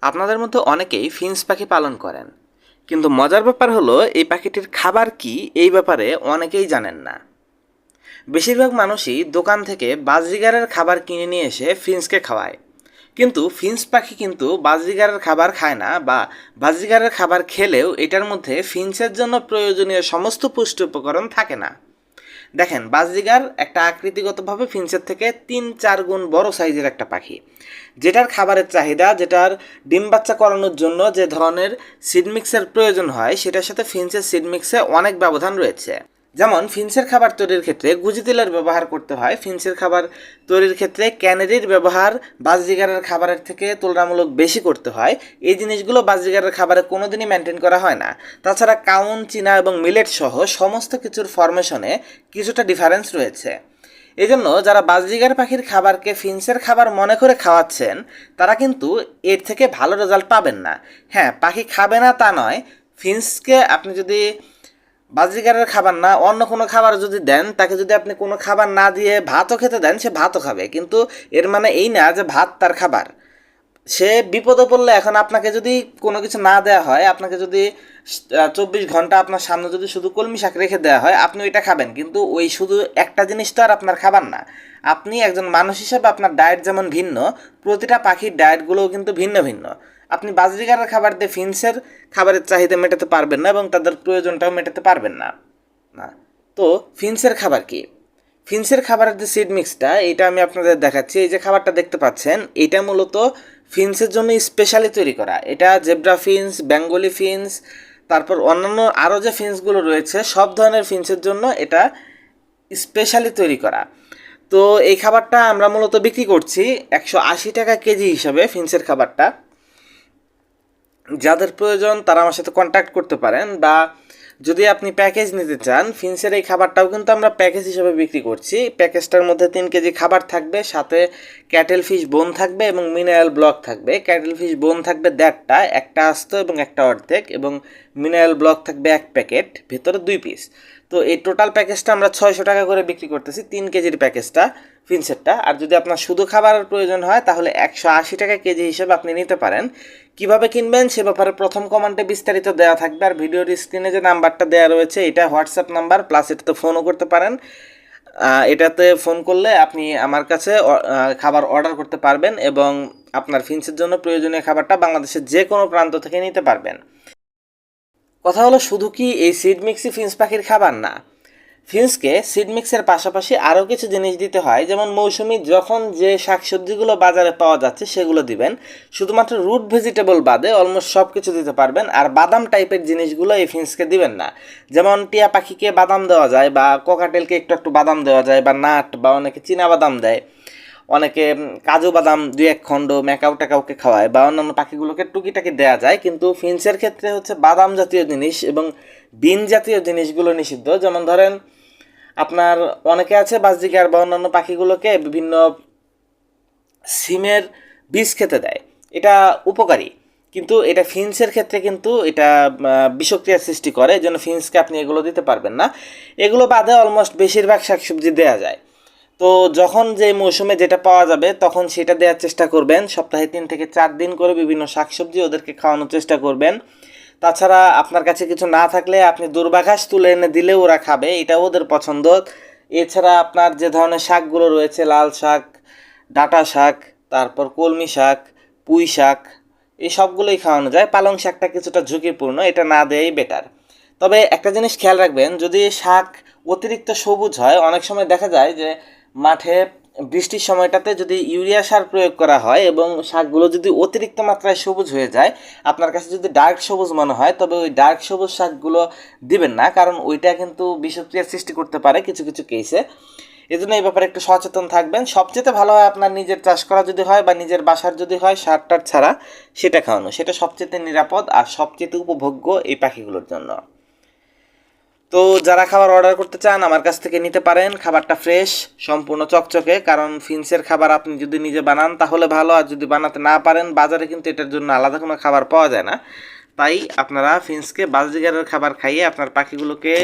আপনাদের মধ্যে অনেকেই ফিন্স পাখি পালন করেন। কিন্তু মজার ব্যাপার হলো, এই পাখিটির খাবার কি এই ব্যাপারে অনেকেই জানেন না। বেশিরভাগ মানুষই দোকান থেকে বাজরিগারের খাবার কিনে নিয়ে এসে ফিন্সকে খাওয়ায়। কিন্তু ফিন্স পাখি কিন্তু বাজরিগারের খাবার খায় না বা বাজরিগারের খাবার খেলেও এটার মধ্যে ফিন্সের জন্য প্রয়োজনীয় সমস্ত পুষ্টি উপকরণ থাকে না। দেখেন বাজরিগার একটা আকৃতিগতভাবে ফিনসের থেকে তিন চার গুণ বড় সাইজের একটা পাখি। যেটার খাবারের চাহিদা, যেটার ডিম বাচ্চা করানোর জন্য যে ধরনের সিডমিক্সের প্রয়োজন হয়, সেটার সাথে ফিনসের সিডমিক্সে অনেক ব্যবধান রয়েছে। যেমন ফিন্সের খাবার তৈরির ক্ষেত্রে গুজি তেলের ব্যবহার করতে হয়। ফিন্সের খাবার তৈরির ক্ষেত্রে ক্যানেরির ব্যবহার বাজরিগারের খাবারের থেকে তুলনামূলক বেশি করতে হয়। এই জিনিসগুলো বাজরিগারের খাবারে কোনোদিনই মেনটেন করা হয় না। তাছাড়া কাউন, চীনা এবং মিলেট সহ সমস্ত কিছুর ফরমেশনে কিছুটা ডিফারেন্স রয়েছে। এই জন্য যারা বাজরিগার পাখির খাবারকে ফিন্সের খাবার মনে করে খাওয়াচ্ছেন, তারা কিন্তু এর থেকে ভালো রেজাল্ট পাবেন না। হ্যাঁ পাখি খাবে না তা নয়। ফিন্সকে আপনি যদি বাজরিগারের খাবার না, অন্য কোনো খাবার যদি দেন, তাকে যদি আপনি কোনো খাবার না দিয়ে ভাতও খেতে দেন, সে ভাতও খাবে। কিন্তু এর মানে এই না যে ভাত তার খাবার। সে বিপদে পড়লে এখন আপনাকে যদি কোনো কিছু না দেওয়া হয়, আপনাকে যদি চব্বিশ ঘণ্টা আপনার সামনে যদি শুধু কলমি শাক রেখে দেওয়া হয়, আপনি ওইটা খাবেন। কিন্তু ওই শুধু একটা জিনিস তো আর আপনার খাবার না। আপনি একজন মানুষ হিসেবে আপনার ডায়েট যেমন ভিন্ন, প্রতিটা পাখির ডায়েটগুলোও কিন্তু ভিন্ন ভিন্ন। আপনি বাজরিগারের খাবার দিয়ে ফিন্সের খাবারের চাহিদা মেটাতে পারবেন না এবং তাদের প্রয়োজনটাও মেটাতে পারবেন না। না। তো ফিন্সের খাবার কি? ফিন্সের খাবারের যে সিড মিক্সটা এটা আমি আপনাদের দেখাচ্ছি। এই যে খাবারটা দেখতে পাচ্ছেন, এটা মূলত ফিন্সের জন্য স্পেশালি তৈরি করা। এটা জেব্রা ফিন্স, বেঙ্গলি ফিন্স, তারপর অন্যান্য আরও যে ফিন্সগুলো রয়েছে, সব ধরনের ফিন্সের জন্য এটা স্পেশালি তৈরি করা। তো এই খাবারটা আমরা মূলত বিক্রি করছি একশো আশি টাকা কেজি হিসাবে ফিন্সের খাবারটা। যাদের প্রয়োজন তারা আমার সাথে কন্ট্যাক্ট করতে পারেন বা যদি আপনি প্যাকেজ নিতে চান ফিন্সের এই খাবারটাও কিন্তু আমরা প্যাকেজ হিসেবে বিক্রি করছি। প্যাকেজটার মধ্যে তিন কেজি খাবার থাকবে, সাথে ক্যাটেল ফিশ বোন থাকবে এবং মিনারেল ব্লক থাকবে। ক্যাটেল ফিশ বোন থাকবে দেড়টা, একটা আস্ত এবং একটা অর্ধেক এবং মিনারেল ব্লক থাকবে এক প্যাকেট ভেতরে দুই পিস তো এই টোটাল প্যাকেজটা আমরা ছয়শো টাকা করে বিক্রি করতেছি, তিন কেজির প্যাকেজটা ফিনসেটটা। আর যদি আপনার শুধু খাবারের প্রয়োজন হয়, তাহলে একশো আশি টাকা কেজি হিসেবে আপনি নিতে পারেন। কীভাবে কিনবেন সে ব্যাপারে প্রথম কমেন্টে বিস্তারিত দেওয়া থাকবে, আর ভিডিওর স্ক্রিনে যে নাম্বারটা দেওয়া রয়েছে, এটা হোয়াটসঅ্যাপ নাম্বার, প্লাস এটাতে ফোনও করতে পারেন। এটাতে ফোন করলে আপনি আমার কাছে খাবার অর্ডার করতে পারবেন এবং আপনার ফিন্সের জন্য প্রয়োজনীয় খাবারটা বাংলাদেশের যে কোনো প্রান্ত থেকে নিতে পারবেন। কথা হলো, শুধু কি এই সিড মিক্সি ফিন্স পাখির খাবার না? ফিন্সকে সিড মিক্সের পাশাপাশি আরও কিছু জিনিস দিতে হয়। যেমন মৌসুমি যখন যে শাকসবজিগুলো বাজারে পাওয়া যাচ্ছে, সেগুলো দিবেন। শুধুমাত্র রুট ভেজিটেবল বাদে অলমোস্ট সব কিছু দিতে পারবেন। আর বাদাম টাইপের জিনিসগুলো এই ফিন্সকে দিবেন না। যেমন টিয়া পাখিকে বাদাম দেওয়া যায়, বা কোকাটেলকে একটু একটু বাদাম দেওয়া যায়, বা নাট, বা অনেকে চীনা বাদাম দেয়। অনেকে কাজু বাদাম দুই এক খণ্ড ম্যাকাও টাকাওকে খাওয়ায়, বা অন্যান্য পাখিগুলোকে টুকিটাকি দেওয়া যায়। কিন্তু ফিন্সের ক্ষেত্রে হচ্ছে বাদাম জাতীয় জিনিস এবং বিন জাতীয় জিনিসগুলো নিষিদ্ধ। যেমন ধরেন আপনার অনেকে আছে বাজরিকার বা অন্যান্য পাখিগুলোকে বিভিন্ন সিমের বীজ খেতে দেয়। এটা উপকারী। কিন্তু এটা ফিন্সের ক্ষেত্রে কিন্তু এটা বিষক্রিয়ার সৃষ্টি করে এই জন্য ফিন্সকে আপনি এগুলো দিতে পারবেন না। এগুলো বাদে অলমোস্ট বেশিরভাগ শাকসবজি দেওয়া যায়। তো যখন যে মৌসুমে যেটা পাওয়া যাবে, তখন সেটা দেওয়ার চেষ্টা করবেন। সপ্তাহে তিন থেকে চার দিন করে বিভিন্ন শাকসবজি ওদেরকে খাওয়ানোর চেষ্টা করবেন। তাছাড়া আপনার কাছে কিছু না থাকলে আপনি দুর্বাঘাস তুলে এনে দিলে ওরা খাবে, এটা ওদের পছন্দ। এছাড়া আপনার যে ধরনের শাকগুলো রয়েছে, লাল শাক, ডাটা শাক, তারপর কলমি শাক, পুঁই শাক, এই সবগুলোই খাওয়ানো যায়। পালং শাকটা কিছুটা ঝুঁকিপূর্ণ, এটা না দেয়াই বেটার তবে একটা জিনিস খেয়াল রাখবেন, যদি শাক অতিরিক্ত সবুজ হয়, অনেক সময় দেখা যায় যে মাঠে বৃষ্টির সময়টাতে যদি ইউরিয়া সার প্রয়োগ করা হয় এবং শাকগুলো যদি অতিরিক্ত মাত্রায় সবুজ হয়ে যায়, আপনার কাছে যদি ডার্ক সবুজ মনে হয়, তবে ওই ডার্ক সবুজ শাকগুলো দিবেন না, কারণ ওইটা কিন্তু বিষক্রিয়ার সৃষ্টি করতে পারে কিছু কিছু কেসে এই জন্য এই ব্যাপারে একটু সচেতন থাকবেন। সবচেয়ে ভালো হয় আপনার নিজের চাষ করা যদি হয় বা নিজের বাসার যদি হয়, সার টার ছাড়া সেটা খাওয়ানো। সেটা সবচেয়ে নিরাপদ আর সবচেয়ে উপভোগ্য এই পাখিগুলোর জন্য। তো যারা খাবার অর্ডার করতে চান, আমার কাছ থেকে নিতে পারেন। খাবারটা ফ্রেশ সম্পূর্ণ চকচকে, কারণ ফিন্সের খাবার আপনি যদি নিজে বানান, তাহলে ভালো। আর যদি বানাতে না পারেন, বাজারে কিন্তু এটার জন্য আলাদা কোনো খাবার পাওয়া যায় না। তাই আপনারা ফিন্সকে বাজরিগারের খাবার খাইয়ে আপনার পাখিগুলোকে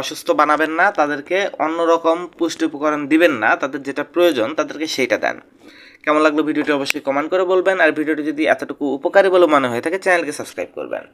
অসুস্থ বানাবেন না, তাদেরকে অন্যরকম পুষ্টি উপকরণ দিবেন না, তাদের যেটা প্রয়োজন, তাদেরকে সেইটা দেন। কেমন লাগল ভিডিওটি অবশ্যই কমেন্ট করে বলবেন, আর ভিডিওটি যদি এতটুকু উপকারী বলে মনে হয়ে থাকে চ্যানেলকে সাবস্ক্রাইব করবেন।